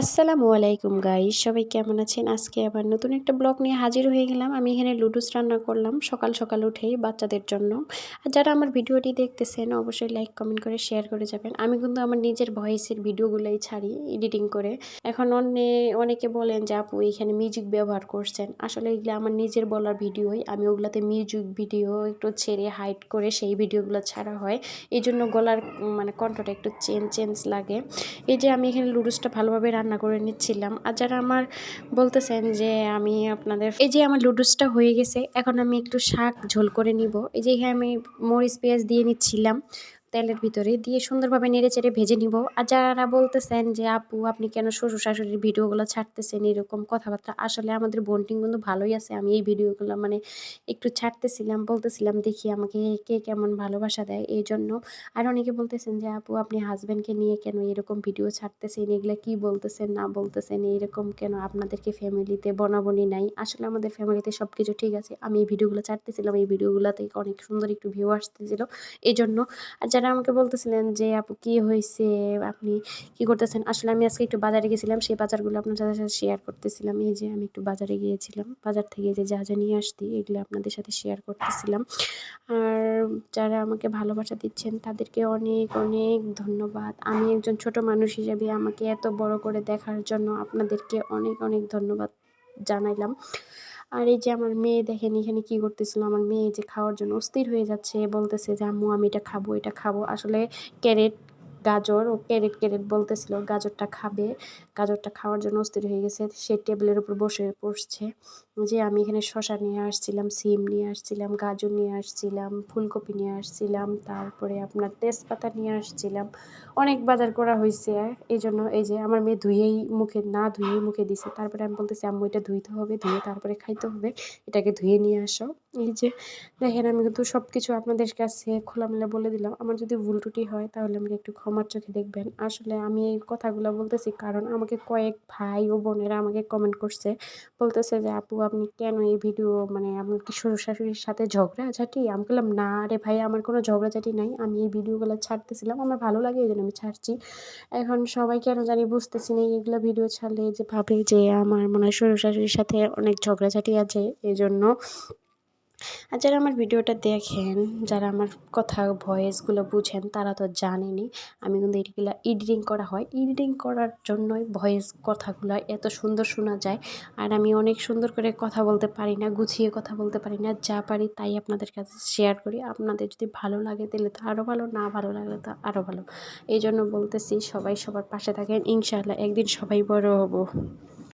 আসসালামু আলাইকুম গাইস সবাই কেমন আছেন? আজকে আবার নতুন একটা ব্লগ নিয়ে হাজির হয়ে গেলাম। আমি এখানে লুডুস রান্না করলাম সকাল সকাল উঠেই বাচ্চাদের জন্য। আর যারা আমার ভিডিওটি দেখতেছেন, অবশ্যই লাইক কমেন্ট করে শেয়ার করে যাবেন। আমি কিন্তু আমার নিজের ভয়েসের ভিডিওগুলোই ছাড়ি এডিটিং করে। এখন অনে, অনেকে বলেন যে, আপু, এখানে মিউজিক ব্যবহার করছেন। আসলে এগুলো আমার নিজের বলার ভিডিওই। আমি ওগুলাতে মিউজিক ভিডিও একটু ছেড়ে হাইট করে সেই ভিডিওগুলো ছাড়া হয়। এই জন্য গলার মানে কণ্ঠটা একটু চেঞ্জ চেঞ্জ লাগে। এই যে আমি এখানে লুডুসটা ভালোভাবে রান্না করে নিচ্ছিলাম। আর যারা আমার বলতেছেন যে আমি আপনাদের এই যে আমার লুডুসটা হয়ে গেছে, এখন আমি একটু শাক ঝোল করে নিব। এই যে আমি মরিচ পেঁয়াজ দিয়ে নিচ্ছিলাম। তেলের ভিতরে দিয়ে সুন্দরভাবে নেড়ে চেড়ে ভেজে নিব। আর যারা বলতেছেন যে, আপু, আপনি কেন শ্বশুর শাশুড়ির ভিডিওগুলো ছাড়তেছেন? এরকম কথাবার্তা, আসলে আমাদের বন্টিং কিন্তু ভালোই আছে। আমি এই ভিডিওগুলো মানে একটু ছাড়তেছিলাম, বলতেছিলাম, দেখি আমাকে কে কেমন ভালোবাসা দেয়? এই জন্য। আর অনেকে বলতেছেন যে, আপু, আপনি হাজব্যান্ডকে নিয়ে কেন এরকম ভিডিও ছাড়তেছেন? এগুলো কি বলতেছেন, না বলতেছেন? এরকম কেন? আপনাদেরকে ফ্যামিলিতে বনাবনি নাই? আসলে আমাদের ফ্যামিলিতে সব কিছু ঠিক আছে। আমি এই ভিডিওগুলো ছাড়তেছিলাম, এই ভিডিওগুলোতে অনেক সুন্দর একটু ভিউ আসতেছিল। এই জন্য। আর যারা আমাকে বলতেছিলেন যে, আপু, কি হয়েছে আপনি কি করতেছেন? আসলে আমি আজকে একটু বাজারে গেছিলাম, সেই বাজারগুলো আপনার সাথে সাথে শেয়ার করতেছিলাম। এই যে, আমি একটু বাজারে গিয়েছিলাম, বাজার থেকে যে যা যা নিয়ে আসতি এগুলো আপনাদের সাথে শেয়ার করতেছিলাম। আর যারা আমাকে ভালোবাসা দিচ্ছেন, তাদেরকে অনেক অনেক ধন্যবাদ। আমি একজন ছোট মানুষ হিসেবে আমাকে এত বড় করে দেখার জন্য আপনাদেরকে অনেক অনেক ধন্যবাদ জানাইলাম। আর এই যে আমার মেয়ে দেখেন, এখানে কি করতেছিল? আমার মেয়ে যে খাওয়ার জন্য অস্থির হয়ে যাচ্ছে। বলতেছে যে, আম্মু, আমি এটা খাব এটা খাব। আসলে ক্যারেট, গাজর ও ক্যারেট ক্যারেট বলতেছিল, গাজরটা খাবে। গাজরটা খাওয়ার জন্য অস্থির হয়ে গেছে। সে টেবিলের উপর বসে পড়ছে। যে আমি এখানে শশা নিয়ে আসছিলাম, সিম নিয়ে আসছিলাম, গাজর নিয়ে আসছিলাম, ফুলকপি নিয়ে আসছিলাম, তারপরে আপনার তেজপাতা নিয়ে আসছিলাম। অনেক বাজার করা হয়েছে এই জন্য এই যে আমার মেয়ে ধুয়েই মুখে, না ধুয়েই মুখে দিছে। তারপরে আমি বলতেছি, আম্মু, এটা ধুইতে হবে, ধুয়ে তারপরে খাইতে হবে। এটাকে ধুয়ে নিয়ে আসো। এই যে দেখেন, আমি কিন্তু সব কিছু আপনাদের কাছে খোলামেলা বলে দিলাম। আমার যদি ভুল ত্রুটি হয়, তাহলে আমাকে একটু ক্ষমার চোখে দেখবেন। আসলে আমি এই কথাগুলো বলতেছি কারণ আমাকে কয়েক ভাই ও বোনেরা আমাকে কমেন্ট করছে। বলতেছে যে, আপু আপনি কেন এই ভিডিও মানে আপনার কি শ্বশুর শাশুড়ির সাথে ঝগড়াঝাটি আমি বললাম, না রে ভাই, আমার কোনো ঝগড়াঝাটি নাই। আমি এই ভিডিওগুলো ছাড়তেছিলাম। আমার ভালো লাগে, এই জন্য আমি ছাড়ছি। এখন সবাই কেন জানি বুঝতেছি না এইগুলো ভিডিও ছাড়লে যে ভাবে যে আমার মনে হয় শ্বশুর শাশুড়ির সাথে অনেক ঝগড়াঝাটি আছে, এই জন্য আর যারা আমার ভিডিওটা দেখেন, যারা আমার কথা ভয়েসগুলো বুঝেন, তারা তো জানেনই, আমি কিন্তু এগুলো এডিটিং করা হয়। এডিটিং করার জন্যই ভয়েস কথাগুলো এত সুন্দর শোনা যায়। আর আমি অনেক সুন্দর করে কথা বলতে পারি না, গুছিয়ে কথা বলতে পারি না, যা পারি তাই আপনাদের কাছে শেয়ার করি। আপনাদের যদি ভালো লাগে তাহলে তো আরও ভালো, না ভালো লাগলে তো আরও ভালো। এই জন্য বলতেছি সবাই সবার পাশে থাকেন, ইনশাআল্লাহ একদিন সবাই বড় হব।